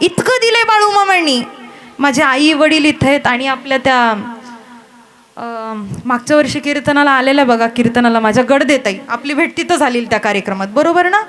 इतकं दिलंय बाळू मामांनी. माझे आई वडील इथे आहेत आणि आपल्या त्या मागच्या वर्षी कीर्तनाला आलेल्या बघा कीर्तनाला माझ्या गड देताई. आपली भेट तिथं झालेली त्या कार्यक्रमात. बरोबर ना?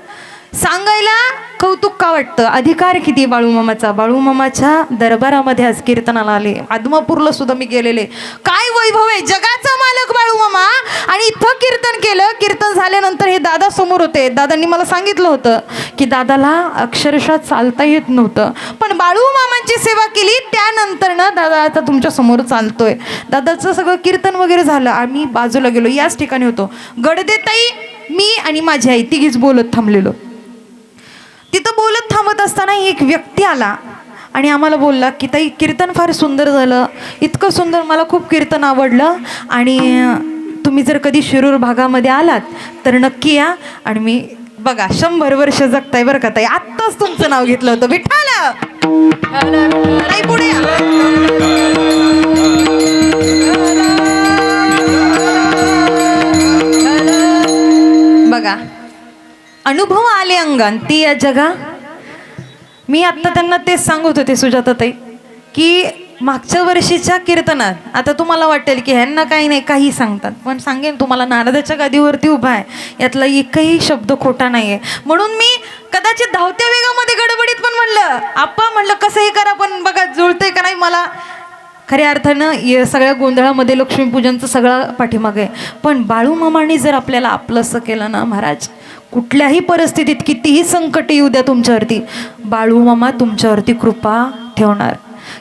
सांगायला कौतुक का वाटतं. अधिकार किती बाळूमामाचा? बाळूमामाच्या दरबारामध्ये आज कीर्तनाला आले. आदमापूरला सुद्धा मी गेलेले. काय वैभव आहे? जगाचा मालक बाळूमामा. आणि इथं कीर्तन केलं. कीर्तन झाल्यानंतर हे दादा समोर होते. दादांनी मला सांगितलं होतं की दादाला अक्षरशः चालता येत नव्हतं. पण बाळूमामांची सेवा केली. त्यानंतर ना दादा आता तुमच्यासमोर चालतोय. दादाचं सगळं कीर्तन वगैरे झालं. आम्ही बाजूला गेलो. याच ठिकाणी होतो. गडदेताई मी आणि माझी आई तिघीच बोलत थांबलेलो. बोलत थांबत असताना एक व्यक्ती आला आणि आम्हाला बोलला की ताई कीर्तन फार सुंदर झालं. इतकं सुंदर मला खूप कीर्तन आवडलं. आणि तुम्ही जर कधी शिरूर भागामध्ये आलात तर नक्की या. आणि मी बघा शंभर वर्ष जगताय बरं का ताई. आत्ताच तुमचं नाव घेतलं होतं. विठ्ठल! पुढे बघा अनुभव आले अंगण ती या जगा मी आत्ता त्यांना तेच सांगत होते सुजाताताई की मागच्या वर्षीच्या कीर्तनात आता तुम्हाला वाटेल की ह्यांना काही नाही काही सांगतात पण सांगेन तुम्हाला नारदाच्या गादीवरती उभा आहे यातला एकही शब्द खोटा नाही आहे म्हणून मी कदाचित धावत्या वेगामध्ये गडबडीत पण म्हणलं आप्पा म्हणलं कसंही करा पण बघा जुळतंय का नाही मला? खऱ्या अर्थानं या सगळ्या गोंधळामध्ये लक्ष्मीपूजनचं सगळं पाठीमागं आहे. पण बाळूमामांनी जर आपल्याला आपलंसं केलं ना महाराज कुठल्याही परिस्थितीत कितीही संकट येऊ द्या तुमच्यावरती बाळूमामा तुमच्यावरती कृपा ठेवणार.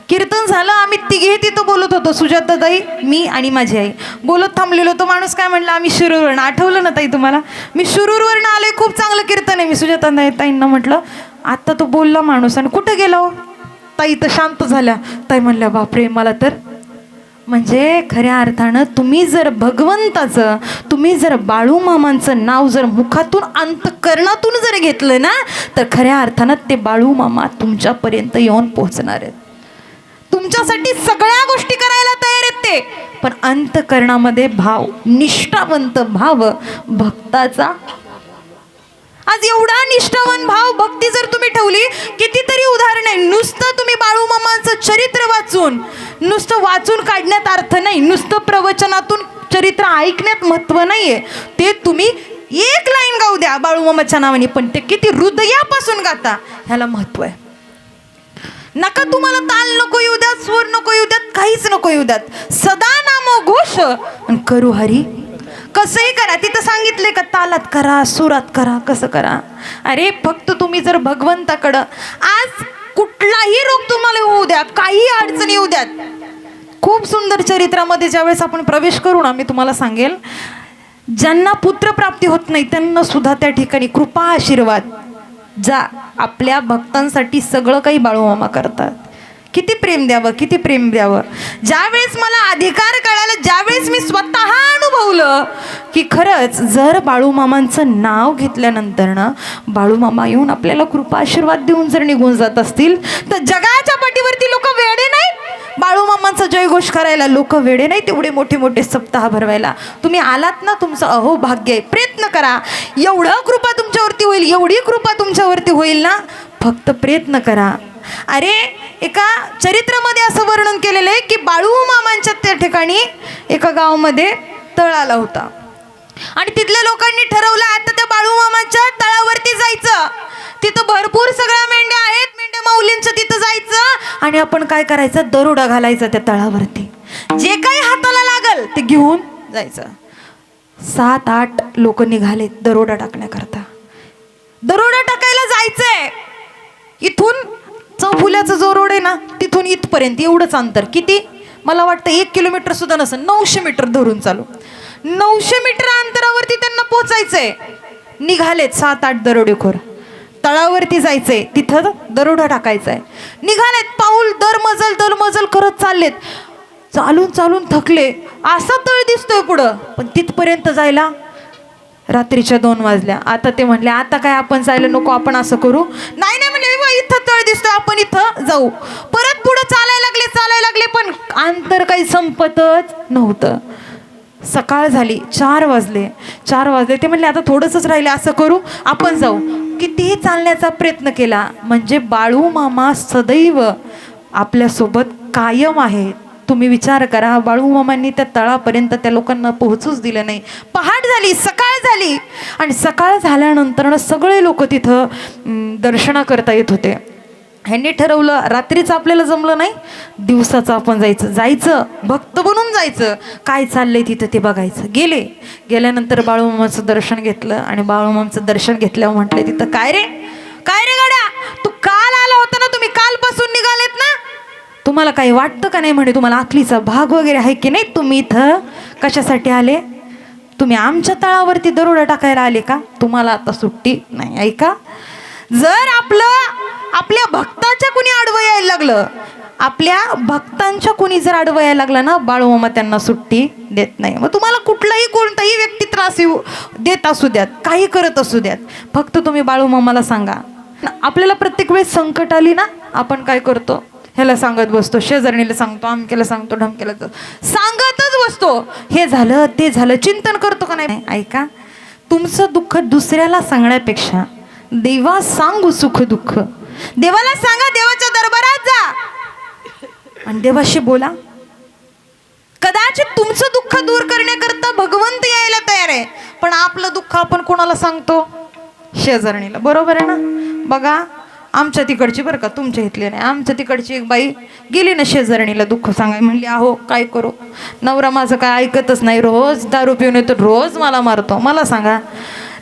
कीर्तन झालं आम्ही तिघे तिथं बोलत होतो सुजाताताई मी आणि माझी आई. बोलत थांबलेलो तो माणूस काय म्हणला आम्ही शिरूरवरनं आठवलं ना ताई तुम्हाला? मी शिरूरवरनं आले खूप चांगलं कीर्तन आहे. मी सुजाता ताईंना म्हटलं आत्ता तो बोलला माणूस आणि कुठं गेला हो? ताई तर शांत झाल्या. ताई म्हणल्या बापरे मला तर म्हणजे खऱ्या अर्थानं तुम्ही जर भगवंताचं तुम्ही जर बाळूमामांचं नाव जर मुखातून अंतकरणातून जर घेतलं ना तर खऱ्या अर्थानं ते बाळूमामा तुमच्यापर्यंत येऊन पोहोचणार आहेत. तुमच्यासाठी सगळ्या गोष्टी करायला तयार आहेत ते. पण अंतकरणामध्ये भाव निष्ठावंत भाव भक्ताचा आज एवढा निष्ठावान भाव भक्ती जर तुम्ही ठेवली कितीतरी उदाहरण. आहे नुसतं तुम्ही बाळूमामांचं चरित्र वाचून नुसतं वाचून काढण्यात अर्थ नाही. नुसतं प्रवचनातून चरित्र ऐकण्यात महत्त्व नाही आहे ते तुम्ही एक लाईन गाऊ द्या बाळूमामाच्या नावाने पण ते किती हृदयापासून गाता ह्याला महत्त्व आहे. नका तुम्हाला ताल नको येऊ द्यात स्वर नको येऊ द्यात काहीच नको येऊ द्यात. सदा नामो घोष आणि करू हरी कसंही करा तिथं सांगितले का तालात करा सुरात करा कसं करा? अरे फक्त तुम्ही जर भगवंताकडं आज कुठलाही रोग तुम्हाला होऊ द्या काही अडचणी येऊ द्यात. खूप सुंदर चरित्रामध्ये ज्यावेळेस आपण प्रवेश करू ना मी तुम्हाला सांगेल ज्यांना पुत्रप्राप्ती होत नाही त्यांना सुद्धा त्या ठिकाणी कृपा आशीर्वाद. जा आपल्या भक्तांसाठी सगळं काही बाळूमामा करतात. किती प्रेम द्यावं किती प्रेम द्यावं? ज्यावेळेस मला अधिकार कळाला ज्यावेळेस मी स्वतः अनुभवलं की खरंच जर बाळूमामांचं नाव घेतल्यानंतर ना बाळूमामा येऊन आपल्याला कृपा आशीर्वाद देऊन जर निघून जात असतील तर जगाच्या पाठीवरती लोक वेडे नाहीत. बाळूमामांचा जयघोष करायला लोक वेडे नाही तेवढे मोठे मोठे सप्ताह भरवायला. तुम्ही आलात ना तुमचं अहो भाग्य आहे. प्रयत्न करा. एवढं कृपा तुमच्यावरती होईल एवढी कृपा तुमच्यावरती होईल ना फक्त प्रयत्न करा. अरे एका चरित्रामध्ये असं वर्णन केलेलं आहे की बाळू मामांच्या त्या ठिकाणी एका गावामध्ये तळ आला होता. आणि तिथल्या लोकांनी ठरवलं आता त्या बाळू बाळूमामाच्या तळावरती जायचं. तिथं भरपूर सगळ्या मेंढ्या आहेत मेंढ्या माऊलींचं तिथं जायचं. आणि आपण काय करायचं? दरोडा घालायचा त्या तळावरती. जे काही हाताला लागल ते घेऊन जायचं. सात आठ लोक निघाले दरोडा टाकण्याकरता. दरोडा टाकायला जायचंय. इथून चौफुल्याचा जो रोड आहे ना तिथून इथपर्यंत एवढंच अंतर. किती? मला वाटतं एक किलोमीटर सुद्धा नसेल नऊशे मीटर धरून चालू. नऊशे मीटर अंतरावरती त्यांना पोचायचंय. निघालेत सात आठ दरोडेखोर. तळावरती जायचंय तिथं दरोडा टाकायचा आहे निघालेत पाऊल दर मजल दर मजल करत चाललेत. चालून चालून थकले. असा तळ दिसतोय पुढं. पण तिथपर्यंत जायला रात्रीच्या दोन वाजल्या. आता ते म्हणले आता काय आपण जायला नको आपण असं करू. नाही नाही म्हणले इथं तळ दिसतो आपण इथं जाऊ. परत पुढं चालायला लागले चालायला लागले पण अंतर काही संपतच नव्हतं. सकाळ झाली चार वाजले. चार वाजले ते म्हणले आता थोडंसंच राहिले असं करू आपण जाऊ. कितीही चालण्याचा प्रयत्न केला म्हणजे बाळू मामा सदैव आपल्यासोबत कायम आहेत. तुम्ही विचार करा बाळूमामांनी त्या तळापर्यंत त्या लोकांना पोहोचूच दिलं नाही. पहाट झाली सकाळ झाली. आणि सकाळ झाल्यानंतर सगळे लोक तिथं दर्शना करता येत होते. ह्यांनी ठरवलं रात्रीचं आपल्याला जमलं नाही दिवसाचं आपण जायचं. जायचं भक्त बनून जायचं. काय चाललंय तिथं ते बघायचं. गेले. गेल्यानंतर बाळूमामाचं दर्शन घेतलं आणि बाळूमामाचं दर्शन घेतल्यावर म्हटलं तिथं काय रे? काय रे तुम्हाला काही वाटतं का नाही म्हणे? तुम्हाला आखलीचा भाग वगैरे आहे की नाही? तुम्ही इथं कशासाठी आले? तुम्ही आमच्या तळावरती दरोडा टाकायला आले का? तुम्हाला आता सुट्टी नाही ऐका जर आपलं आपल्या भक्ताच्या कुणी आडवं यायला लागलं आपल्या भक्तांच्या कुणी जर आडवं यायला लागलं ना बाळूमामा त्यांना सुट्टी देत नाही. मग तुम्हाला कुठलाही कोणताही व्यक्ती त्रास येऊ देत असू द्यात काही करत असू द्यात. फक्त तुम्ही बाळूमामाला सांगा. आपल्याला प्रत्येक वेळेस संकट आली ना आपण काय करतो? ह्याला सांगत बसतो शेजारणीला सांगतो अमकेला सांगतो ढमक्याला सांगतो. सांगतच बसतो. हे झालं ते झालं चिंतन करतो का नाही? ऐका तुमचं दुःख दुसऱ्याला सांगण्यापेक्षा देवा सांगू सुख दुःख. देवाला सांगा देवाच्या दरबारात जा. आणि देवाशी बोला. कदाचित तुमचं दुःख दूर करण्याकरता भगवंत यायला तयार आहे पण आपलं दुःख आपण कोणाला सांगतो? शेजारणीला. बरोबर आहे ना? बघा आमच्या तिकडची बरं का तुमच्या इथली नाही. आमच्या तिकडची एक बाई गेली ना शेजारणीला दुःख सांगाय म्हणली अहो काय करू? नवरा माझं काय ऐकतच नाही. रोज दारू पिऊन येतो रोज मला मारतो. मला सांगा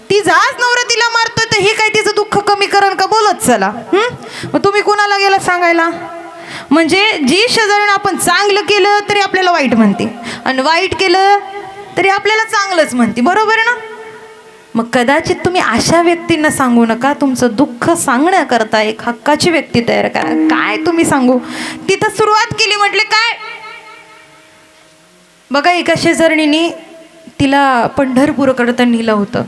ती जाच नवरा तिला मारतो तर हे काय तिचं दुःख कमी करण का बोलत चला? मग तुम्ही कुणाला गेला सांगायला? म्हणजे जी शेजारीनं आपण चांगलं केलं तरी आपल्याला वाईट म्हणते. आणि वाईट केलं तरी आपल्याला चांगलंच म्हणते. बरोबर ना? मग कदाचित तुम्ही अशा व्यक्तींना सांगू नका तुमचं दुःख सांगण्याकरता एक हक्काची व्यक्ती तयार करा. काय तुम्ही सांगू? तिथं सुरुवात केली म्हटले काय? बघा एका शेजारणीने तिला पंढरपूरकडं नेलं होतं.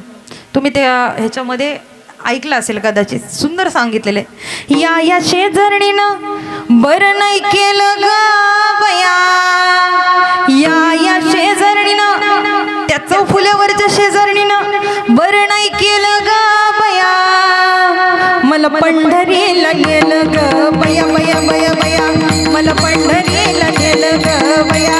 तुम्ही त्या ह्याच्यामध्ये ऐकलं असेल कदाचित सुंदर सांगितलेलं आहे. या या शेजारणीनं बरं नाही केलं ग बया. या या शेजारणीनं त्या चौफुल्यावरच्या शेजारणी बया बया बया मला पंढरीला गेलं ग बया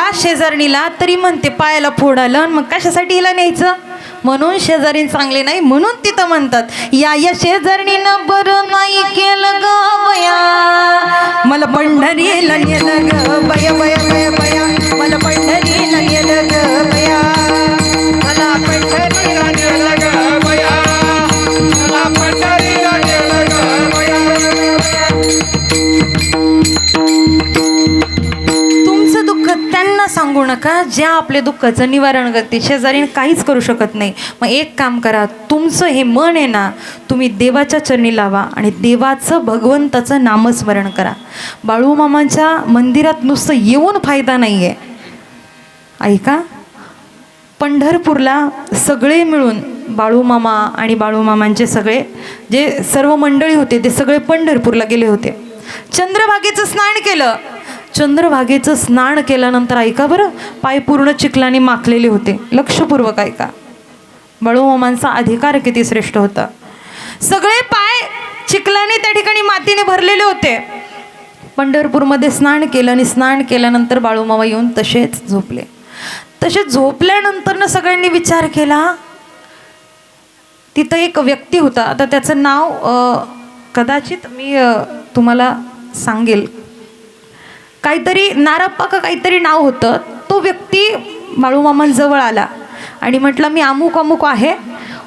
नीलं शेजारणीला तरी म्हणते पायाला फोड आलं आणि मग कशासाठी हिला न्यायचं? म्हणून शेजारी चांगले नाही म्हणून तिथं म्हणतात या या शेजारणीनं बरं नाही केलं ग बया. मला पंढरीला नेलं ग बया बया बया बया. मला पंढरीला नेलं ग बया. नका ज्या आपले दुःखाचं निवारण करते शेजारी काहीच करू शकत नाही. मग एक काम करा तुमचं हे मन आहे ना तुम्ही देवाच्या चरणी लावा आणि देवाचं भगवंताचं नामस्मरण करा. बाळूमामांच्या मंदिरात नुसतं येऊन फायदा नाही आहे ऐका? पंढरपूरला सगळे मिळून बाळूमामा आणि बाळूमामांचे सगळे जे सर्व मंडळी होते ते सगळे पंढरपूरला गेले होते. चंद्रभागेचं स्नान केलं. चंद्रभागेचं स्नान केल्यानंतर ऐका बरं पाय पूर्ण चिखलाने माखलेले होते. लक्षपूर्वक ऐका. बाळूमामांचा अधिकार किती श्रेष्ठ होता. सगळे पाय चिखलाने त्या ठिकाणी मातीने भरलेले होते. पंढरपूरमध्ये स्नान केलं आणि स्नान केल्यानंतर बाळूमामा येऊन तसेच झोपले. तसे झोपल्यानंतर ना सगळ्यांनी विचार केला तिथं एक व्यक्ती होता. आता त्याचं नाव कदाचित मी तुम्हाला सांगेल. काहीतरी नारप्पा का काहीतरी नाव होतं. तो व्यक्ती बाळूमामांजवळ आला. आणि म्हटलं मी अमुक अमुक आहे.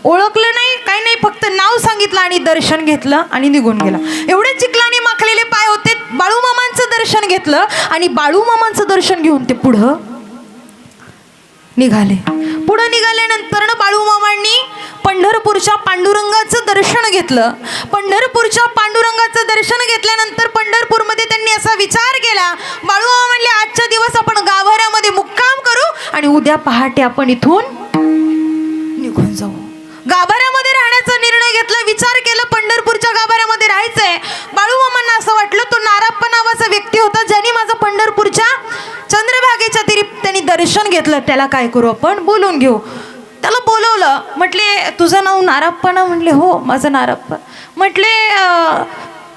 ओळखलं नाही काही नाही फक्त नाव सांगितलं आणि दर्शन घेतलं आणि निघून गेला. एवढे चिखलाने माखलेले पाय होते बाळूमामांचं दर्शन घेतलं आणि बाळूमामांचं दर्शन घेऊन ते पुढं निघाले. पुढं निघाल्यानंतर ना बाळूमामांनी पंढरपूरच्या पांडुरंगाचं दर्शन घेतलं. पंढरपूरच्या पांडुरंगाचं दर्शन घेतल्यानंतर पंढरपूरमध्ये त्यांनी असा विचार केला बाळूबा म्हणले आजच्या दिवस आपण गाभाऱ्यामध्ये मुक्काम करू आणि उद्या पहाटे आपण इथून निघून जाऊ. गाभाऱ्यामध्ये राहण्याचा निर्णय घेतला विचार केला पंढरपूरच्या गाभाऱ्यामध्ये राहायचंय. बाळूमामांना असं वाटलं तो नाराप्पा नावाचा व्यक्ती होता ज्यांनी माझं पंढरपूरच्या चंद्रभागेच्या तिरी त्यांनी दर्शन घेतलं. त्याला काय करू आपण? बोलून घेऊ. बोलवलं म्हटले तुझं नाव नाराप्पा ना म्हटले हो माझं नाराप्पा. म्हटले "अं,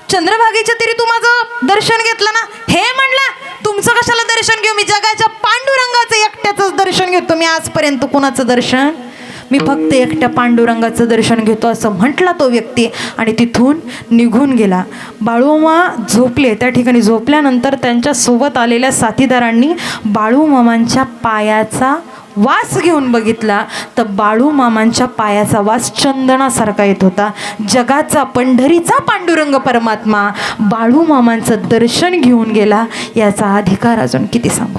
चंद्रभागेच्या तू माझं दर्शन घेतलं ना? हे म्हणलं तुमचं कशाला दर्शन घेऊ? मी जगाच्या पांडुरंगाचं एकट्याचंच दर्शन घेतो. मी आजपर्यंत कुणाचं दर्शन? मी फक्त एकट्या पांडुरंगाचं दर्शन घेतो असं म्हटला तो व्यक्ती आणि तिथून निघून गेला. बाळूमामा झोपले. त्या ठिकाणी झोपल्यानंतर त्यांच्यासोबत आलेल्या साथीदारांनी बाळूमामांच्या पायाचा वास घेऊन बघितला तर बाळूमामांच्या पायाचा वास चंदनासारखा येत होता. जगाचा पंढरीचा पांडुरंग परमात्मा बाळूमामांचं दर्शन घेऊन गेला. याचा अधिकार अजून किती सांगू?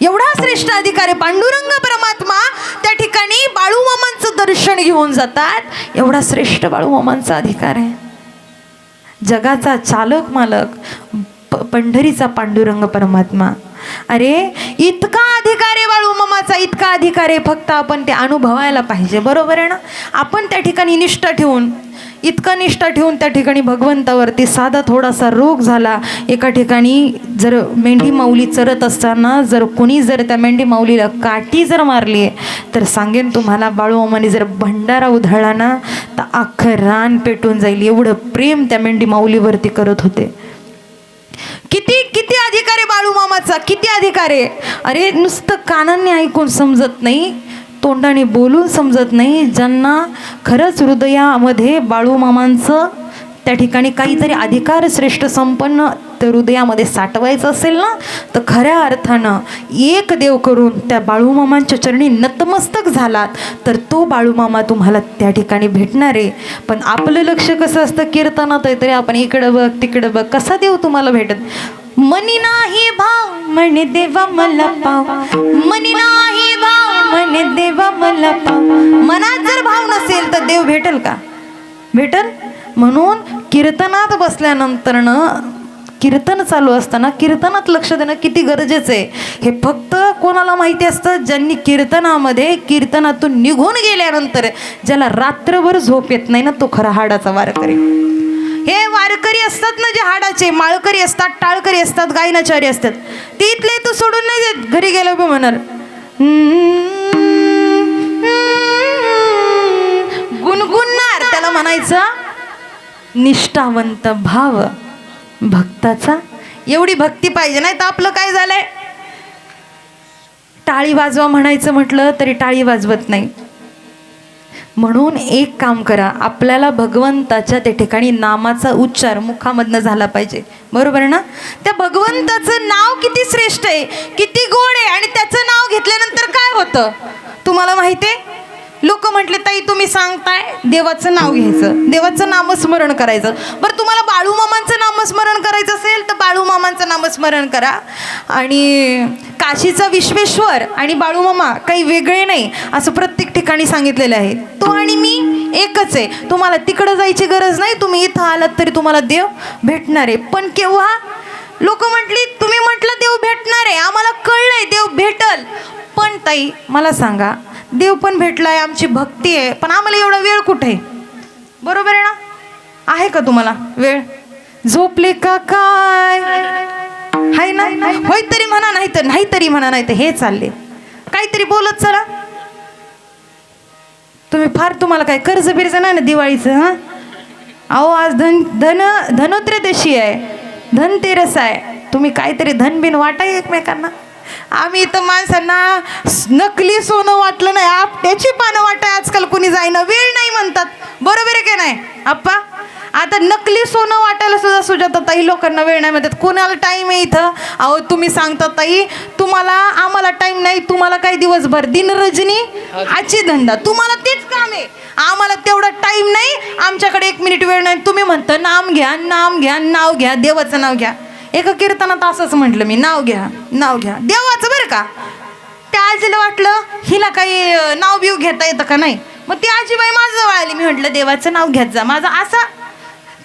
एवढा श्रेष्ठ अधिकार आहे पांडुरंग परमात्मा त्या ठिकाणी बाळूमामांचं दर्शन घेऊन जातात. एवढा श्रेष्ठ बाळूमामांचा अधिकार आहे. जगाचा चालक मालक पंढरीचा पांडुरंग परमात्मा. अरे इतका अधिकार इतका अधिकार आहे फक्त आपण ते अनुभवायला पाहिजे बरोबर आहे ना? आपण त्या ठिकाणी निष्ठा ठेवून इतका निष्ठा ठेवून त्या ठिकाणी भगवंतावरती साधा थोडासा रोग झाला एका ठिकाणी जर मेंढी माऊली चरत असताना जर कोणी जर त्या मेंढी माऊलीला काठी जर मारली आहे तर सांगेन तुम्हाला बाळूमामाने जर भंडारा उधळला ना तर अख्खं रान पेटून जाईल एवढं प्रेम त्या मेंढी माऊलीवरती करत होते. किती किती अधिकार आहे बाळूमामाचा किती अधिकार? आहे अरे नुसतं कानांनी ऐकून समजत नाही तोंडाने बोलून समजत नाही ज्यांना खरंच हृदयामध्ये बाळूमामांचं त्या ठिकाणी काहीतरी अधिकार श्रेष्ठ संपन्न ते हृदयामध्ये साठवायचं असेल ना तर खऱ्या अर्थानं एक देव करून त्या बाळूमामांच्या चरणी नतमस्तक झालात तर तो बाळूमामा तुम्हाला त्या ठिकाणी भेटणार आहे. पण आपलं लक्ष कसं असतं? कीर्तनात आहे तरी आपण इकडं बघ तिकडं बघ कसा देव तुम्हाला भेटत? मनी नाही भाव म्हणे देवा मला पाव. मनी नाही भाव म्हणे देवा मला पाव. मनात जर भाव नसेल तर देव भेटेल का? भेटल? म्हणून कीर्तनात बसल्यानंतरनं कीर्तन चालू असताना कीर्तनात लक्ष देणं किती गरजेचं आहे हे फक्त कोणाला माहिती असतं ज्यांनी कीर्तनामध्ये कीर्तनातून निघून गेल्यानंतर ज्याला रात्रभर झोप येत नाही ना तो खरा हाडाचा वारकरी हे वारकरी असतात ना जे हाडाचे माळकरी असतात टाळकरी असतात गायनाचारी असतात ते इथले तो सोडून नाही देत घरी गेलो बी म्हणणार गुणगुणणार त्याला म्हणायचं निष्ठावंत भाव भक्ताचा? एवढी भक्ती पाहिजे नाही तर आपलं काय झालंय? टाळी वाजवा म्हणायचं म्हटलं तरी टाळी वाजवत नाही. म्हणून एक काम करा आपल्याला भगवंताच्या त्या ठिकाणी नामाचा उच्चार मुखामधनं झाला पाहिजे. बरोबर ना? त्या भगवंताचं नाव किती श्रेष्ठ आहे किती गोड आहे आणि त्याचं नाव घेतल्यानंतर काय होतं? तुम्हाला माहिती आहे? लोक म्हटले ताई तुम्ही सांगताय. देवाचं नाव घ्यायचं. देवाचं नामस्मरण करायचं. बरं तुम्हाला बाळूमामांचं नामस्मरण करायचं असेल तर बाळूमामांचं नामस्मरण करा. आणि काशीचा विश्वेश्वर आणि बाळूमामा काही वेगळे नाही असं प्रत्येक ठिकाणी सांगितलेलं आहे. तो आणि मी एकच आहे. तुम्हाला तिकडं जायची गरज नाही. तुम्ही इथं आलात तरी तुम्हाला देव भेटणार आहे. पण केव्हा? लोक म्हटली तुम्ही म्हटलं देव भेटणार आहे. आम्हाला कळलंय देव भेटल. पण ताई मला सांगा देव पण भेटलाय आमची भक्ती आहे पण आम्हाला एवढा वेळ कुठे? आहे बरोबर आहे ना? आहे का तुम्हाला वेळ? झोपले का काय? हाय ना? होय तरी म्हणा नाही तर नाही तरी म्हणा नाही तर हे चालले. काहीतरी बोलत चला. तुम्ही फार तुम्हाला काय कर्ज बिर्ज नाही ना दिवाळीचं हां? अहो आज धन धन धनोत्रयोदशी आहे. धनतेरस आहे. तुम्ही काहीतरी धन बिन वाटा एकमेकांना. आम्ही इथं माणसांना नकली सोनं वाटलं नाही. आपट्याची पानं वाटाय आजकाल कुणी जाईना. वेळ नाही म्हणतात. बरोबर आहे की नाही? आप्पा आता नकली सोनं वाटायला सुद्धा सुजाता ताई लोकांना वेळ नाही म्हणतात. कोणाला टाईम आहे इथं? अहो तुम्ही सांगता ताई तुम्हाला आम्हाला टाईम नाही. तुम्हाला काही दिवसभर दिन रजनी आजची धंदा. तुम्हाला तेच काम आहे. आम्हाला तेवढा टाईम नाही. आमच्याकडे एक मिनिट वेळ नाही. तुम्ही म्हणता नाम घ्या नाम घ्या नाव घ्या देवाचं नाव घ्या. एका कीर्तनात असंच म्हटलं मी नाव घ्या नाव घ्या. देवाचं बरं का? त्या आजीला वाटलं हिला काही नाव बिव घेता येतं का नाही? मग ती आजीबाई माझ्याजवळ आली. मी म्हटलं देवाचं नाव घेत जा. माझं असा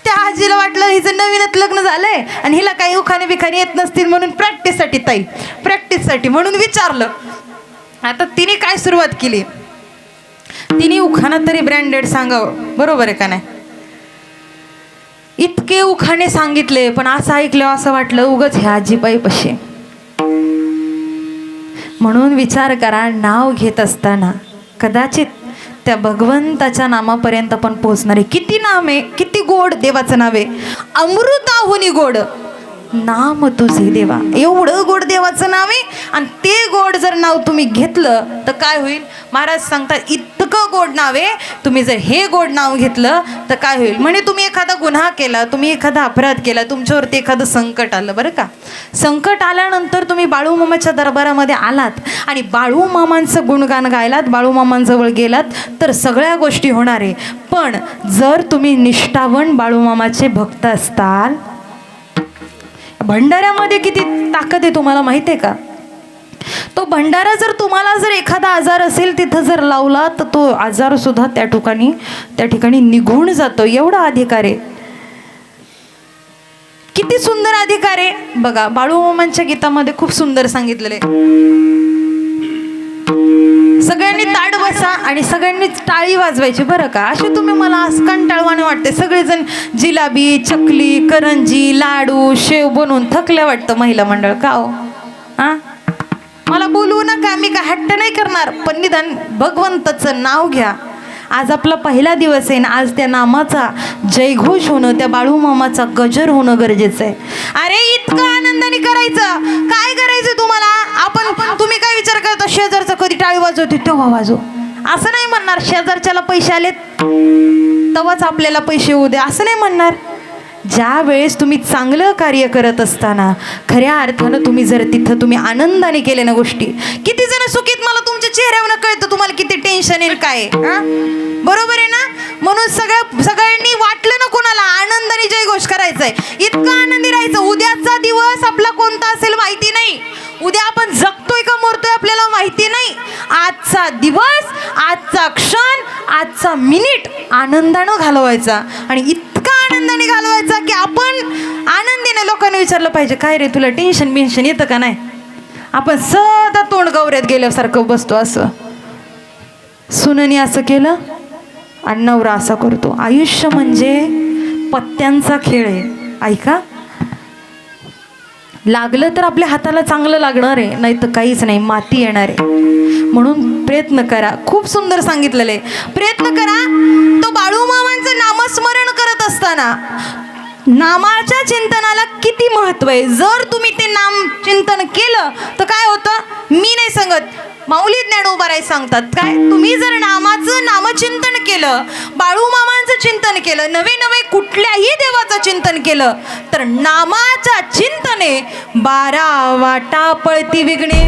त्या आजीला वाटलं हिचं नवीनच लग्न झालंय आणि हिला काही उखाणे बिखाने येत नसतील म्हणून प्रॅक्टिससाठी ताई प्रॅक्टिससाठी म्हणून विचारलं. आता तिने काय सुरुवात केली? तिने उखाणा तरी ब्रँडेड सांगावं. बरोबर आहे का नाही? इतके उखाणे सांगितले पण असं ऐकलं असं वाटलं उगच ह्या आजीबाई पशे. म्हणून विचार करा नाव घेत असताना कदाचित त्या भगवंताच्या नामापर्यंत आपण पोहोचणारे. आहे किती नाम आहे किती गोड देवाचं नाव. आहे अमृताहुनी गोड. नाम तुझे देवा. एवढं गोड देवाचं नाव आहे आणि ते गोड जर नाव तुम्ही घेतलं तर काय होईल? महाराज सांगतात क गोड नाव आहे तुम्ही जर हे गोड नाव घेतलं तर काय होईल? म्हणजे तुम्ही एखादा गुन्हा केला तुम्ही एखादा अपराध केला तुमच्यावरती एखादं संकट आलं बरं का? संकट आल्यानंतर तुम्ही बाळूमामाच्या दरबारामध्ये आलात आणि बाळूमामांचं गुणगान गायलात बाळूमामांजवळ गेलात तर सगळ्या गोष्टी होणार आहे. पण जर तुम्ही निष्ठावण बाळूमामाचे भक्त असताल भंडाऱ्यामध्ये किती ताकद आहे तुम्हाला माहिती आहे का? तो भंडारा जर तुम्हाला जर एखादा आजार असेल तिथं जर लावला तर तो आजार सुद्धा त्या ठिकाणी त्या ठिकाणी निघून जातो. एवढा अधिकार आहे. किती सुंदर अधिकार आहे. बघा बाळूमामांच्या गीतामध्ये खूप सुंदर सांगितलेलं आहे. सगळ्यांनी ताड बसा आणि सगळ्यांनी टाळी वाजवायची बरं का? असे तुम्ही मला आज कंटाळवाने वाटते. सगळेजण जिलाबी चकली करंजी लाडू शेव बनवून थकल्या वाटतं महिला मंडळ. का हो? हा मला बोलवू नका मी काय हट्ट नाही करणार. पण निदान भगवंताचं नाव घ्या. आज आपला पहिला दिवस आहे ना आज त्या नामाचा जयघोष होणं त्या बाळूमामाचा गजर होणं गरजेचं आहे. अरे इतकं आनंदाने करायचं. काय करायचं तुम्हाला? आपण तुम्ही काय विचार करता? शेजारचा कधी टाळी वाजवते तेव्हा वाजव. असं नाही म्हणणार शेजारच्याला पैसे आलेत तेव्हाच आपल्याला पैसे येऊ दे. असं नाही म्हणणार. ज्या वेळेस तुम्ही चांगलं कार्य करत असताना खऱ्या अर्थानं तुम्ही जर तिथं तुम्ही आनंदाने केले ना गोष्टी किती जण सुखीत मला तुमच्या चेहऱ्यावर कळतं तुम्हाला किती टेन्शन येईल काय बरोबर आहे ना? म्हणून सगळ्या सगळ्यांनी वाटलं ना कोणाला आनंदाने जयघोष करायचा आहे इतकं आनंदी राहायचं. उद्याचा दिवस आपला कोणता असेल माहिती नाही. उद्या आपण जग आपल्याला माहिती नाही. आजचा दिवस आजचा क्षण आजचा मिनिट आनंदानं घालवायचा. आणि इतका आनंदाने घालवायचा की आपण आनंदीने लोकांना विचारलं पाहिजे काय रे तुला टेन्शन बिन्शन येतं का नाही? आपण सदा तोंड गौऱ्यात गेल्यासारखं बसतो असं. सुननी असं केलं आणि नवरा असा करतो. आयुष्य म्हणजे पत्त्यांचा खेळ आहे. ऐका. लागलं तर आपल्या हाताला चांगलं लागणार आहे नाही तर काहीच नाही माती येणार आहे. म्हणून प्रयत्न करा. खूप सुंदर सांगितलेलं आहे. प्रयत्न करा तो बाळूमामांचं नामस्मरण करत असताना नामाच्या चिंतनाला किती महत्त्व आहे? जर तुम्ही ते नाम चिंतन केलं तर काय होतं? मी नाही सांगत. माऊली ज्ञानोबाराय सांगतात. काय? तुम्ही जर नामाचं नामचिंतन केलं बाळूमामांचं चिंतन केलं नवे नवे कुठल्याही देवाचं चिंतन केलं तर नामाच्या चिंतने बारा वाटा पळती विघणे